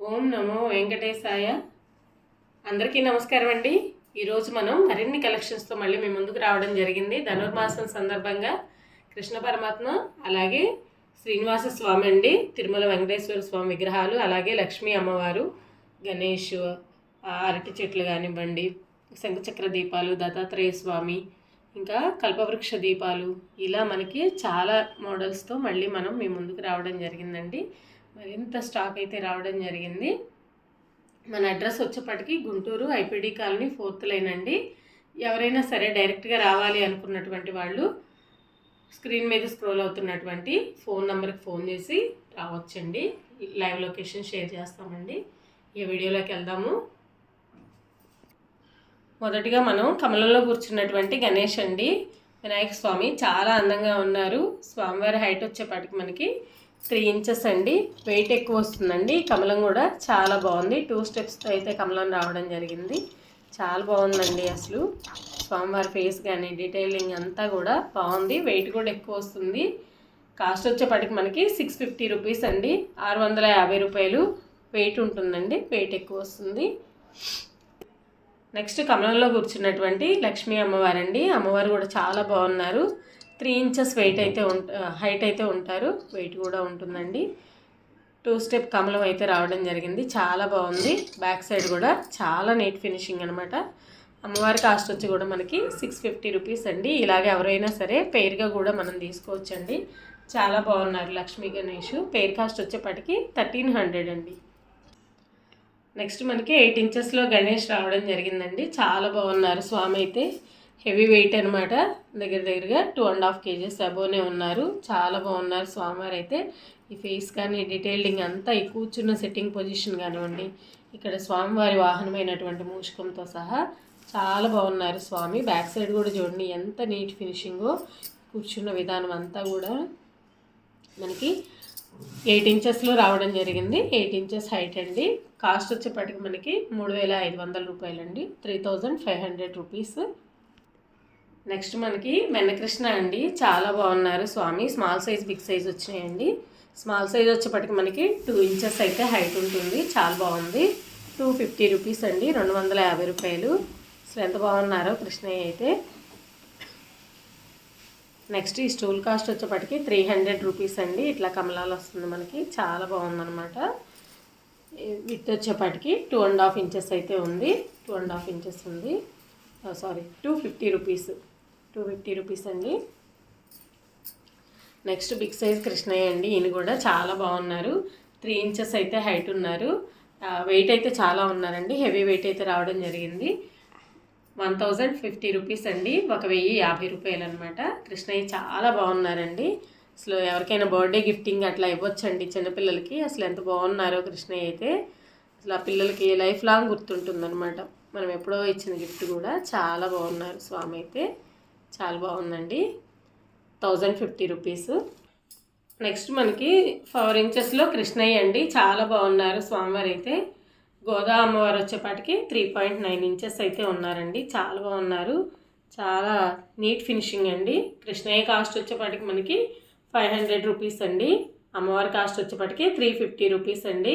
ఓం నమో వెంకటేశాయ. అందరికీ నమస్కారం అండి. ఈరోజు మనం మరిన్ని కలెక్షన్స్తో మళ్ళీ మీ ముందుకు రావడం జరిగింది. ధనుర్మాసం సందర్భంగా కృష్ణ పరమాత్మ అలాగే శ్రీనివాస స్వామి అండి తిరుమల వెంకటేశ్వర స్వామి విగ్రహాలు అలాగే లక్ష్మీ అమ్మవారు గణేష్ అరటి చెట్లు కానివ్వండి శంఖచక్ర దీపాలు దత్తాత్రేయ స్వామి ఇంకా కల్పవృక్ష దీపాలు ఇలా మనకి చాలా మోడల్స్తో మళ్ళీ మనం మీ ముందుకు రావడం జరిగిందండి. మరింత స్టాక్ అయితే రావడం జరిగింది. మన అడ్రస్ వచ్చేప్పటికి Guntur IPD colony fourth line అండి. ఎవరైనా సరే డైరెక్ట్గా రావాలి అనుకున్నటువంటి వాళ్ళు స్క్రీన్ మీద స్క్రోల్ అవుతున్నటువంటి ఫోన్ నెంబర్కి ఫోన్ చేసి రావచ్చండి. లైవ్ లొకేషన్ షేర్ చేస్తామండి. ఈ వీడియోలోకి వెళ్దాము. మొదటిగా మనం కమలంలో కూర్చున్నటువంటి గణేష్ అండి. వినాయక స్వామి చాలా అందంగా ఉన్నారు. స్వామివారి హైట్ వచ్చేపాటికి మనకి త్రీ ఇంచెస్ అండి. వెయిట్ ఎక్కువ వస్తుందండి. కమలం కూడా చాలా బాగుంది. టూ స్టెప్స్తో అయితే కమలం రావడం జరిగింది. చాలా బాగుందండి అసలు. స్వామివారి ఫేస్ కానీ డీటెయిలింగ్ అంతా కూడా బాగుంది. వెయిట్ కూడా ఎక్కువ వస్తుంది. కాస్ట్ వచ్చేపాటికి మనకి సిక్స్ ఫిఫ్టీ రూపీస్ అండి. ఆరు వందల యాభై రూపాయలు వెయిట్ ఉంటుందండి. వెయిట్ ఎక్కువ వస్తుంది. నెక్స్ట్ కమలంలో కూర్చున్నటువంటి లక్ష్మీ అమ్మవారండి. అమ్మవారు కూడా చాలా బాగున్నారు. త్రీ ఇంచెస్ వెయిట్ అయితే ఉంట హైట్ అయితే ఉంటారు. వెయిట్ కూడా ఉంటుందండి. టూ స్టెప్ కమలం అయితే రావడం జరిగింది. చాలా బాగుంది. బ్యాక్ సైడ్ కూడా చాలా నీట్ ఫినిషింగ్ అనమాట అమ్మవారి కాస్ట్ వచ్చి కూడా మనకి సిక్స్ ఫిఫ్టీ రూపీస్ అండి. ఇలాగే ఎవరైనా సరే పేరుగా కూడా మనం తీసుకోవచ్చండి. చాలా బాగున్నారు లక్ష్మీ గణేష్. పేరు కాస్ట్ వచ్చేప్పటికి థర్టీన్ హండ్రెడ్ అండి. నెక్స్ట్ మనకి ఎయిట్ ఇంచెస్లో గణేష్ రావడం జరిగిందండి. చాలా బాగున్నారు స్వామి అయితే. హెవీ వెయిట్ అనమాట దగ్గర దగ్గరగా టూ అండ్ హాఫ్ కేజెస్ అబోనే ఉన్నారు. చాలా బాగున్నారు స్వామివారు అయితే. ఈ ఫేస్ కానీ డీటెయిలింగ్ అంతా ఈ కూర్చున్న సెట్టింగ్ పొజిషన్ కానివ్వండి ఇక్కడ స్వామివారి వాహనమైనటువంటి మూషకంతో సహా చాలా బాగున్నారు స్వామి. బ్యాక్ సైడ్ కూడా చూడండి ఎంత నీట్ ఫినిషింగో కూర్చున్న విధానం అంతా కూడా మనకి ఎయిట్ ఇంచెస్లో రావడం జరిగింది. ఎయిట్ ఇంచెస్ హైట్ అండి. కాస్ట్ వచ్చేప్పటికి మనకి మూడు వేల ఐదు వందల రూపాయలండి. Three thousand five hundred rupees next మనకి వెన్నకృష్ణ అండి. చాలా బాగున్నారు స్వామి. స్మాల్ సైజ్ బిగ్ సైజ్ వచ్చినాయండి. స్మాల్ సైజ్ వచ్చేప్పటికి మనకి టూ ఇంచెస్ అయితే హైట్ ఉంటుంది. చాలా బాగుంది. టూ ఫిఫ్టీ రూపీస్ అండి. రెండు వందల యాభై రూపాయలు. అసలు ఎంత బాగున్నారో కృష్ణయ్య అయితే. నెక్స్ట్ ఈ స్టూల్ కాస్ట్ వచ్చేప్పటికి త్రీ హండ్రెడ్ రూపీస్ అండి. ఇట్లా కమలాలు వస్తుంది మనకి. చాలా బాగుందన్నమాట. విత్ వచ్చేప్పటికి టూ అండ్ హాఫ్ ఇంచెస్ అయితే ఉంది. టూ అండ్ హాఫ్ ఇంచెస్ ఉంది. Sorry two fifty rupees two fifty rupees అండి. నెక్స్ట్ బిగ్ సైజ్ కృష్ణయ్య అండి. ఈయన కూడా చాలా బాగున్నారు. త్రీ ఇంచెస్ అయితే హైట్ ఉన్నారు. వెయిట్ అయితే చాలా ఉన్నారండి. హెవీ వెయిట్ అయితే రావడం జరిగింది. వన్ థౌజండ్ ఫిఫ్టీ రూపీస్ అండి. ఒక వెయ్యి యాభై రూపాయలు అనమాట కృష్ణయ్య చాలా బాగున్నారండి. అసలు ఎవరికైనా బర్త్డే గిఫ్టింగ్ అట్లా ఇవ్వచ్చండి చిన్నపిల్లలకి. అసలు ఎంత బాగున్నారో కృష్ణయ్య అయితే. అసలు ఆ పిల్లలకి లైఫ్ లాంగ్ గుర్తుంటుందన్నమాట. మనం ఎప్పుడో ఇచ్చిన గిఫ్ట్ కూడా చాలా బాగున్నారు స్వామి అయితే. చాలా బాగుందండి. Thousand fifty rupees. నెక్స్ట్ మనకి ఫోర్ ఇంచెస్లో కృష్ణయ్య అండి. చాలా బాగున్నారు స్వామివారు అయితే గోదా అమ్మవారు వచ్చేపాటికి త్రీ పాయింట్ నైన్ ఇంచెస్ అయితే ఉన్నారండి. చాలా బాగున్నారు. చాలా నీట్ ఫినిషింగ్ అండి. కృష్ణయ్య కాస్ట్ వచ్చేపాటికి మనకి ఫైవ్ హండ్రెడ్ రూపీస్ అండి. అమ్మవారి కాస్ట్ వచ్చేపాటికి త్రీ ఫిఫ్టీ రూపీస్ అండి.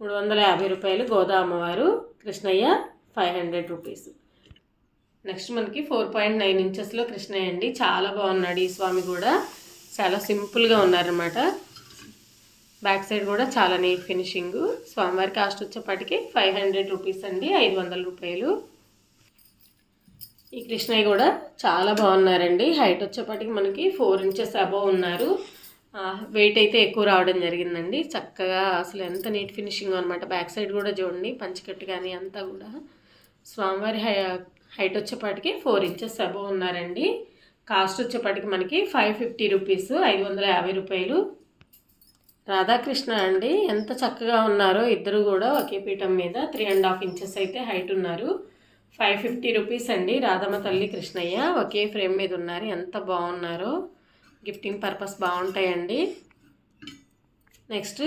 మూడు వందల యాభై రూపాయలు గోదా అమ్మవారు Krishnayya five hundred rupees. Next మనకి ఫోర్ పాయింట్ నైన్ ఇంచెస్లో కృష్ణయ్య అండి. చాలా బాగున్నాడు ఈ స్వామి కూడా. చాలా సింపుల్గా ఉన్నారనమాట బ్యాక్ సైడ్ కూడా చాలా నీట్ ఫినిషింగ్. స్వామివారి కాస్ట్ వచ్చేప్పటికి ఫైవ్ హండ్రెడ్ రూపీస్ అండి ఐదు వందల రూపాయలు. ఈ కృష్ణయ్య కూడా చాలా బాగున్నారండి. హైట్ వచ్చేప్పటికి మనకి ఫోర్ ఇంచెస్ అబోవ్ ఉన్నారు. వెయిట్ అయితే ఎక్కువ రావడం జరిగిందండి. చక్కగా అసలు ఎంత నీట్ ఫినిషింగ్ అనమాట బ్యాక్ సైడ్ కూడా చూడండి పంచకట్టు కానీ అంతా కూడా. స్వామివారి హై హైట్ వచ్చేపాటికి ఫోర్ ఇంచెస్ అబోవ్ ఉన్నారండి. కాస్ట్ వచ్చేపాటికి మనకి ఫైవ్ ఫిఫ్టీ రూపీస్ ఐదు వందల యాభై రూపాయలు. రాధాకృష్ణ అండి ఎంత చక్కగా ఉన్నారో ఇద్దరు కూడా ఒకే పీఠం మీద త్రీ అండ్ హాఫ్ ఇంచెస్ అయితే హైట్ ఉన్నారు. ఫైవ్ ఫిఫ్టీ రూపీస్ అండి రాధమ్మ తల్లి కృష్ణయ్య ఒకే ఫ్రేమ్ మీద ఉన్నారు. ఎంత బాగున్నారో. గిఫ్టింగ్ పర్పస్ బాగుంటాయండి. నెక్స్ట్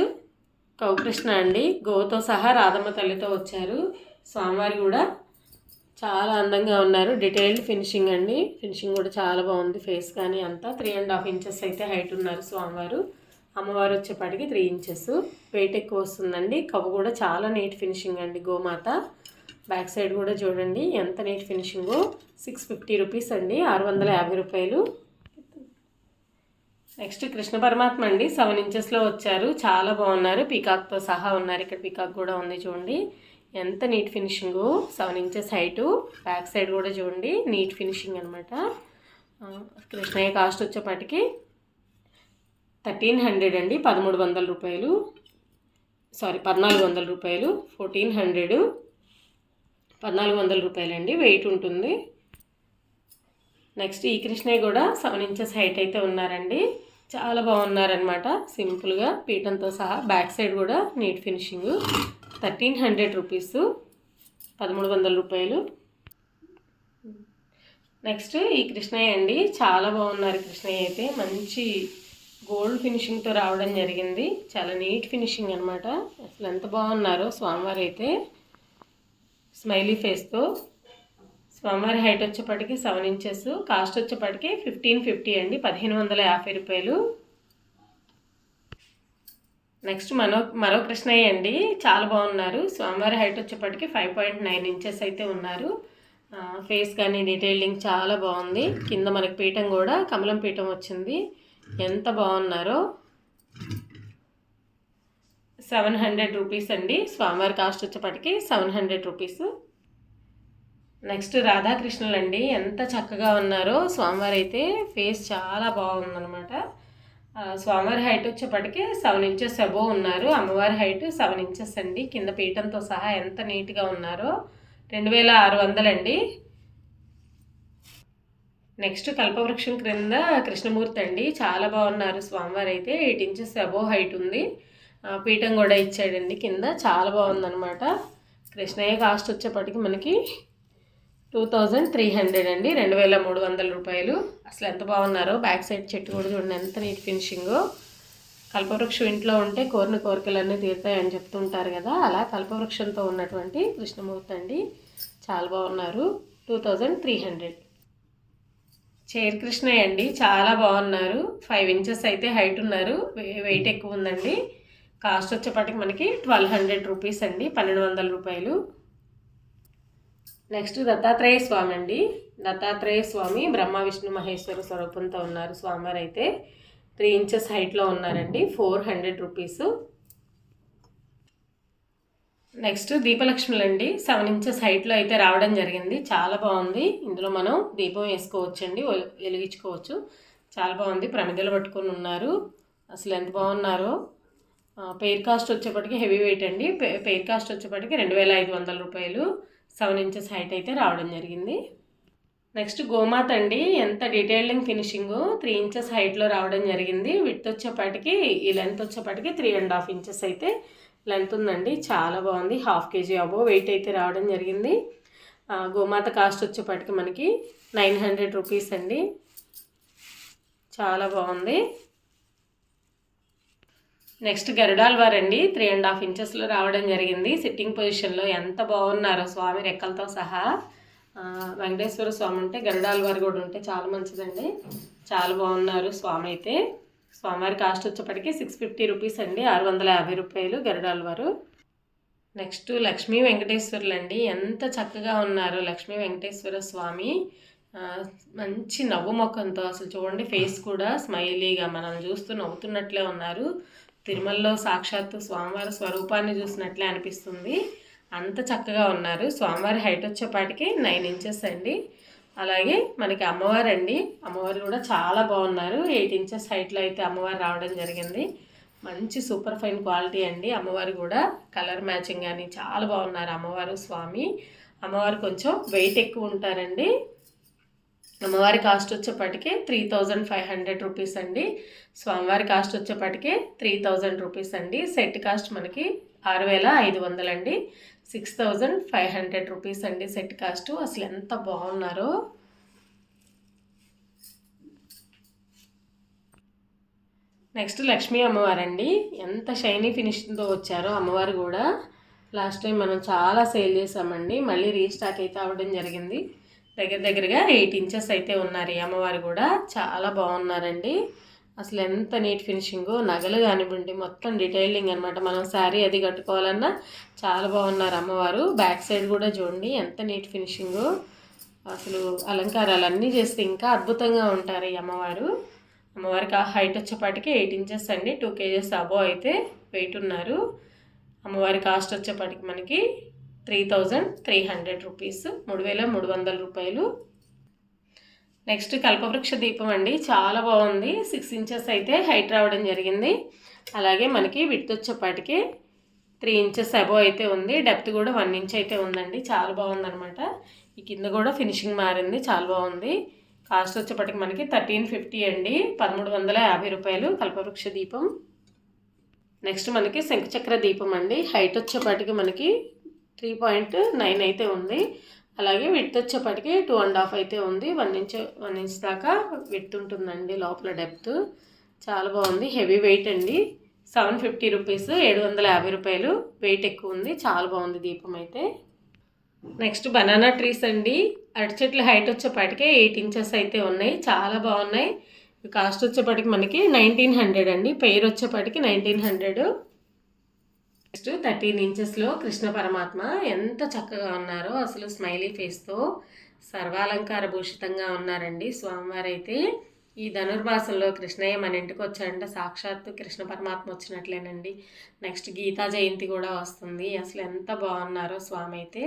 కౌకృష్ణ అండి గోతో సహా రాధమ్మ తల్లితో వచ్చారు. స్వామివారి కూడా చాలా అందంగా ఉన్నారు. డీటెయిల్డ్ ఫినిషింగ్ అండి. ఫినిషింగ్ కూడా చాలా బాగుంది. ఫేస్ కానీ అంతా త్రీ అండ్ హాఫ్ ఇంచెస్ అయితే హైట్ ఉన్నారు స్వామివారు. అమ్మవారు వచ్చేపాటికి త్రీ ఇంచెస్ వెయిట్ ఎక్కువ వస్తుందండి. కవ్వు కూడా చాలా నీట్ ఫినిషింగ్ అండి గోమాత. బ్యాక్ సైడ్ కూడా చూడండి. ఎంత నీట్ ఫినిషింగో సిక్స్ ఫిఫ్టీ రూపీస్ అండి. ఆరు వందల యాభై రూపాయలు. నెక్స్ట్ కృష్ణ పరమాత్మ అండి. సెవెన్ ఇంచెస్లో వచ్చారు. చాలా బాగున్నారు. పీకాక్తో సహా ఉన్నారు. ఇక్కడ పీకాక్ కూడా ఉంది చూడండి. ఎంత neat finishing? Seven inches height. Back side కూడా చూడండి నీట్ ఫినిషింగ్ అనమాట కృష్ణయ్య కాస్ట్ వచ్చేపాటికి థర్టీన్ హండ్రెడ్ అండి పదమూడు వందల రూపాయలు. సారీ పద్నాలుగు వందల రూపాయలు. Fourteen hundred. పద్నాలుగు వందల రూపాయలండి వెయిట్ ఉంటుంది. నెక్స్ట్ ఈ కృష్ణయ్య కూడా సెవెన్ ఇంచెస్ హైట్ అయితే ఉన్నారండి. చాలా బాగున్నారనమాట సింపుల్గా. పీఠంతో సహా బ్యాక్ సైడ్ కూడా neat finishing. Thirteen hundred rupees పదమూడు వందల రూపాయలు. నెక్స్ట్ ఈ కృష్ణయ్య అండి చాలా బాగున్నారు కృష్ణయ్య అయితే. మంచి గోల్డ్ ఫినిషింగ్తో రావడం జరిగింది. చాలా నీట్ ఫినిషింగ్ అనమాట అసలు ఎంత బాగున్నారో స్వామివారి అయితే. స్మైలీ ఫేస్తో. స్వామివారి హైట్ వచ్చేప్పటికి సెవెన్ ఇంచెస్ కాస్ట్ వచ్చేప్పటికి ఫిఫ్టీన్ ఫిఫ్టీ అండి పదిహేను వందల యాభై రూపాయలు. నెక్స్ట్ మనో మరో కృష్ణయ్య అండి చాలా బాగున్నారు. స్వామివారి హైట్ వచ్చేప్పటికి ఫైవ్ పాయింట్ నైన్ ఇంచెస్ అయితే ఉన్నారు. ఫేస్ కానీ డీటెయిలింగ్ చాలా బాగుంది. కింద మనకి పీఠం కూడా కమలం పీఠం వచ్చింది. ఎంత బాగున్నారో. సెవెన్ హండ్రెడ్ రూపీస్ అండి. స్వామివారి కాస్ట్ వచ్చేప్పటికి సెవెన్ హండ్రెడ్ రూపీస్ నెక్స్ట్ రాధాకృష్ణులు అండి ఎంత చక్కగా ఉన్నారో. స్వామివారి అయితే ఫేస్ చాలా బాగుందనమాట స్వామివారి హైట్ వచ్చేప్పటికి సెవెన్ ఇంచెస్ అబో ఉన్నారు. అమ్మవారి హైట్ సెవెన్ ఇంచెస్ అండి. కింద పీఠంతో సహా ఎంత నీట్గా ఉన్నారో రెండు వేల ఆరు వందలండి. నెక్స్ట్ కల్పవృక్షం క్రింద కృష్ణమూర్తి అండి. చాలా బాగున్నారు స్వామివారు అయితే. ఎయిట్ ఇంచెస్ అబో హైట్ ఉంది. పీఠం కూడా ఇచ్చాడండి కింద. చాలా బాగుందనమాట కృష్ణయ్య కాస్ట్ వచ్చేప్పటికి మనకి టూ థౌజండ్ త్రీ హండ్రెడ్ అండి. రెండు వేల మూడు వందల రూపాయలు. అసలు ఎంత బాగున్నారో బ్యాక్ సైడ్ చెట్టు కూడా చూడండి ఎంత నీట్ ఫినిషింగ్ కల్పవృక్షం ఇంట్లో ఉంటే కోరిన కోరికలన్నీ తీరుతాయని చెప్తుంటారు కదా. అలా కల్పవృక్షంతో ఉన్నటువంటి కృష్ణమూర్తి అండి. చాలా బాగున్నారు. Two thousand three hundred chair Krishnayya అండి. చాలా బాగున్నారు. ఫైవ్ ఇంచెస్ అయితే హైట్ ఉన్నారు. వెయిట్ ఎక్కువ ఉందండి. కాస్ట్ వచ్చేపాటికి మనకి ట్వెల్వ్ హండ్రెడ్ రూపీస్ అండి. పన్నెండు వందల రూపాయలు. నెక్స్ట్ దత్తాత్రేయ స్వామి అండి. దత్తాత్రేయ స్వామి బ్రహ్మ విష్ణు మహేశ్వర స్వరూపంతో ఉన్నారు. స్వామివారు అయితే త్రీ ఇంచెస్ హైట్లో ఉన్నారండి. Four hundred rupees. నెక్స్ట్ దీపలక్ష్ములు అండి. సెవెన్ ఇంచెస్ హైట్లో అయితే రావడం జరిగింది. చాలా బాగుంది. ఇందులో మనం దీపం వేసుకోవచ్చండి. వెలిగించుకోవచ్చు. చాలా బాగుంది. ప్రమిదలు పట్టుకొని ఉన్నారు. అసలు ఎంత బాగున్నారో. పెయిర్ కాస్ట్ వచ్చేప్పటికి హెవీ వెయిట్ అండి. పెయిర్ కాస్ట్ వచ్చేప్పటికి రెండు వేల ఐదు వందల రూపాయలు. సెవెన్ ఇంచెస్ హైట్ అయితే రావడం జరిగింది. నెక్స్ట్ గోమాత అండి ఎంత డీటెయిలింగ్ ఫినిషింగ్ త్రీ ఇంచెస్ హైట్లో రావడం జరిగింది. విత్ వచ్చేపాటికి ఈ లెంత్ వచ్చేపాటికి త్రీ అండ్ హాఫ్ ఇంచెస్ అయితే లెంత్ ఉందండి. చాలా బాగుంది. హాఫ్ కేజీ అబో వెయిట్ అయితే రావడం జరిగింది. గోమాత కాస్ట్ వచ్చేపాటికి మనకి నైన్ హండ్రెడ్ రూపీస్ అండి. చాలా బాగుంది. నెక్స్ట్ గరుడాల్వార్ అండి త్రీ అండ్ హాఫ్ ఇంచెస్లో రావడం జరిగింది. సిట్టింగ్ పొజిషన్లో ఎంత బాగున్నారో స్వామి రెక్కలతో సహా. వెంకటేశ్వర స్వామి ఉంటే గరుడాల్వార్ కూడా ఉంటే చాలా మంచిదండి. చాలా బాగున్నారు స్వామి అయితే. స్వామివారి కాస్ట్ వచ్చేప్పటికి సిక్స్ ఫిఫ్టీ రూపీస్ అండి. ఆరు వందల యాభై రూపాయలు గరుడాల్వారు నెక్స్ట్ లక్ష్మీ వెంకటేశ్వరులు అండి ఎంత చక్కగా ఉన్నారు లక్ష్మీ వెంకటేశ్వర స్వామి. మంచి నవ్వు మొఖంతో అసలు చూడండి ఫేస్ కూడా స్మైలీగా మనం చూస్తూ నవ్వుతున్నట్లే ఉన్నారు. తిరుమలలో సాక్షాత్తు స్వామివారి స్వరూపాన్ని చూసినట్లే అనిపిస్తుంది. అంత చక్కగా ఉన్నారు. స్వామివారి హైట్ వచ్చేపాటికి నైన్ ఇంచెస్ అండి. అలాగే మనకి అమ్మవారు అండి అమ్మవారు కూడా చాలా బాగున్నారు. ఎయిట్ ఇంచెస్ హైట్లో అయితే అమ్మవారు రావడం జరిగింది. మంచి సూపర్ ఫైన్ క్వాలిటీ అండి. అమ్మవారు కూడా కలర్ మ్యాచింగ్ కానీ చాలా బాగున్నారు అమ్మవారు స్వామి. అమ్మవారు కొంచెం వెయిట్ ఎక్కువ ఉంటారండి. అమ్మవారి cost వచ్చేప్పటికే three thousand five hundred rupees అండి. స్వామివారి కాస్ట్ వచ్చేప్పటికే త్రీ థౌజండ్ రూపీస్ అండి. సెట్ కాస్ట్ మనకి ఆరు వేల ఐదు వందలండి six thousand five hundred rupees అండి సెట్ కాస్ట్. అసలు ఎంత బాగున్నారో. నెక్స్ట్ లక్ష్మీ అమ్మవారు అండి ఎంత షైనీ ఫినిషింగ్తో వచ్చారో అమ్మవారు కూడా. లాస్ట్ టైం మనం చాలా సేల్ చేసామండి. మళ్ళీ రీస్టాక్ అయితే అవ్వడం జరిగింది. దగ్గర దగ్గరగా ఎయిట్ ఇంచెస్ అయితే ఉన్నారు. ఈ అమ్మవారు కూడా చాలా బాగున్నారండి. అసలు ఎంత నీట్ ఫినిషింగ్. నగలు కానివ్వండి మొత్తం డీటెయిలింగ్ అనమాట మనం శారీ అది కట్టుకోవాలన్నా చాలా బాగున్నారు అమ్మవారు. బ్యాక్ సైడ్ కూడా చూడండి ఎంత నీట్ ఫినిషింగ్. అసలు అలంకారాలు అన్నీ చేస్తే ఇంకా అద్భుతంగా ఉంటారు ఈ అమ్మవారు. అమ్మవారికి ఆ హైట్ వచ్చేపాటికి ఎయిట్ ఇంచెస్ అండి. టూ కేజెస్ అబో అయితే వెయిట్ ఉన్నారు. అమ్మవారి కాస్ట్ వచ్చేపాటికి మనకి three thousand three hundred rupees. మూడు వేల మూడు వందల రూపాయలు. నెక్స్ట్ కల్పవృక్ష దీపం అండి. చాలా బాగుంది. సిక్స్ ఇంచెస్ అయితే హైట్ రావడం జరిగింది. అలాగే మనకి విడ్త్ వచ్చేపాటికి త్రీ ఇంచెస్ అబో అయితే ఉంది. డెప్త్ కూడా వన్ ఇంచ్ అయితే ఉందండి. చాలా బాగుందనమాట ఈ కింద కూడా ఫినిషింగ్ మారింది. చాలా బాగుంది. కాస్ట్ వచ్చేప్పటికి మనకి థర్టీన్ ఫిఫ్టీ అండి. పదమూడు వందల యాభై రూపాయలు కల్పవృక్ష దీపం. నెక్స్ట్ మనకి శంఖచక్ర దీపం అండి. హైట్ వచ్చేపాటికి మనకి త్రీ పాయింట్ నైన్ అయితే ఉంది. అలాగే విత్ వచ్చేప్పటికి టూ అండ్ హాఫ్ అయితే ఉంది. వన్ ఇంచ్ వన్ ఇంచ్ దాకా విత్ ఉంటుందండి లోపల డెప్త్ చాలా బాగుంది. హెవీ వెయిట్ అండి. సెవెన్ ఫిఫ్టీ రూపీస్ ఏడు వందల యాభై రూపాయలు వెయిట్ ఎక్కువ ఉంది. చాలా బాగుంది దీపం అయితే. నెక్స్ట్ బనానా ట్రీస్ అండి. అరటి చెట్ల హైట్ వచ్చేపాటికే ఎయిట్ ఇంచెస్ అయితే ఉన్నాయి. చాలా బాగున్నాయి. కాస్ట్ వచ్చేపాటికి మనకి నైన్టీన్ హండ్రెడ్ అండి. పెయిర్ వచ్చేపాటికి నైన్టీన్ హండ్రెడ్ నెక్స్ట్ థర్టీన్ ఇంచెస్లో కృష్ణ పరమాత్మ ఎంత చక్కగా ఉన్నారో అసలు స్మైలీ ఫేస్తో సర్వాలంకార భూషితంగా ఉన్నారండి. స్వామివారు అయితే ఈ ధనుర్మాసంలో కృష్ణయ్య మన ఇంటికి వచ్చాడంటే సాక్షాత్తు కృష్ణ పరమాత్మ వచ్చినట్లేనండి. నెక్స్ట్ గీతా జయంతి కూడా వస్తుంది. అసలు ఎంత బాగున్నారో స్వామి అయితే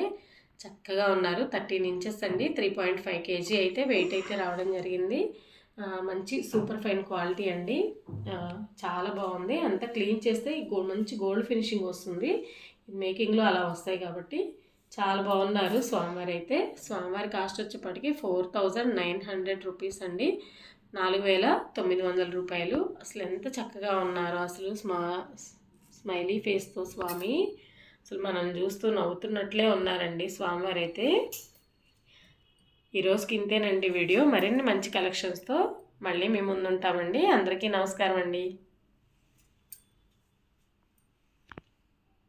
చక్కగా ఉన్నారు. థర్టీన్ ఇంచెస్ అండి. త్రీ పాయింట్ ఫైవ్ కేజీ అయితే వెయిట్ అయితే రావడం జరిగింది. మంచి సూపర్ ఫైన్ క్వాలిటీ అండి. చాలా బాగుంది. అంతా క్లీన్ చేస్తే మంచి గోల్డ్ ఫినిషింగ్ వస్తుంది. మేకింగ్లో అలా వస్తాయి కాబట్టి చాలా బాగున్నారు స్వామివారి అయితే స్వామివారి కాస్ట్ వచ్చేప్పటికి four thousand nine hundred rupees అండి. నాలుగు వేల తొమ్మిది వందల రూపాయలు. అసలు ఎంత చక్కగా ఉన్నారో అసలు స్మా స్మైలీ ఫేస్తో స్వామి. అసలు మనం చూస్తూ నవ్వుతున్నట్లే ఉన్నారండి స్వామివారు అయితే ఈరోజుకి ఇంతేనండి వీడియో. మరిన్ని మంచి కలెక్షన్స్తో మళ్ళీ మేము ముందుంటామండి. అందరికీ నమస్కారం అండి